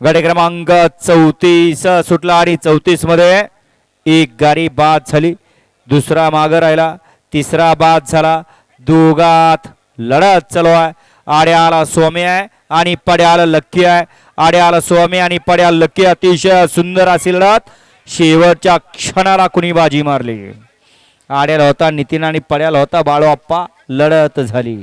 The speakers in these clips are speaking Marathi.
गाडी क्रमांक चौतीस सुटला आणि चौतीसमध्ये एक गाडी बाद झाली. दुसरा माग राहिला तिसरा बाद झाला. दोघात लढत चालू आहे. आड्याला स्वामी आहे आणि पड्याला लक्की आहे. आड्याला स्वामी आणि पड्याला लक्की अतिशय सुंदर अशी लढत. शेवटच्या क्षणाला कुणी बाजी मारली? आड्याला होता नितीन आणि पड्याला होता बाळू आप्पा लढत झाली.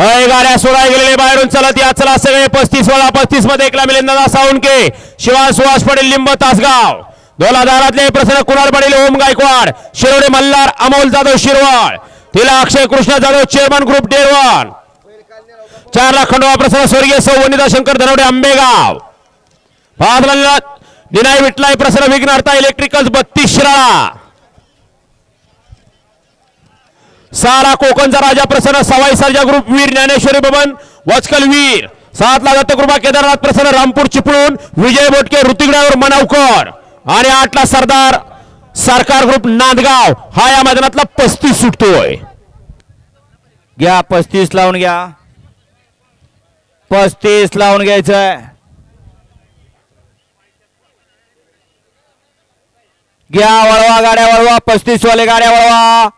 हय गाड्या सोळा गेलेले बाहेरून चलत या चला सगळे. पस्तीस वळा पस्तीसमध्ये एकला मिलिंदा सावंके शिवाय सुहास पडेल लिंब तासगाव. दोलादारातले प्रसन्न कुणाल पडेल ओम गायकवाड. शिरोडे मल्हार अमोल जाधव शिरवाळ तिला अक्षय कृष्ण जाधव चेअरमन ग्रुप डेरवान चार लाख खंडोबा प्रसन्न स्वर्गीय सौ वनिता शंकर धनवडे आंबेगाव. पाच निनाय विठलाय प्रसन्न विघ्नार्था इलेक्ट्रिकल्स बत्तीस शिराळा. सारा कोकणचा राजा प्रसन्न सवाई सर्जा ग्रुप वीर ज्ञानेश्वरी भवन वचकल वीर. सात ला दत्तकृपा केदारनाथ प्रसन्न रामपूर चिपळूण विजय बोटके ऋतिकडावर मनावकर. आणि आठला सरदार सरकार ग्रुप नांदगाव हा या मैदानातला पस्तीस सुटतोय. घ्या पस्तीस लावून घ्या. पस्तीस लावून घ्यायचंय. घ्या वळवा गाड्या वळवा पस्तीस वाले गाड्या वळवा.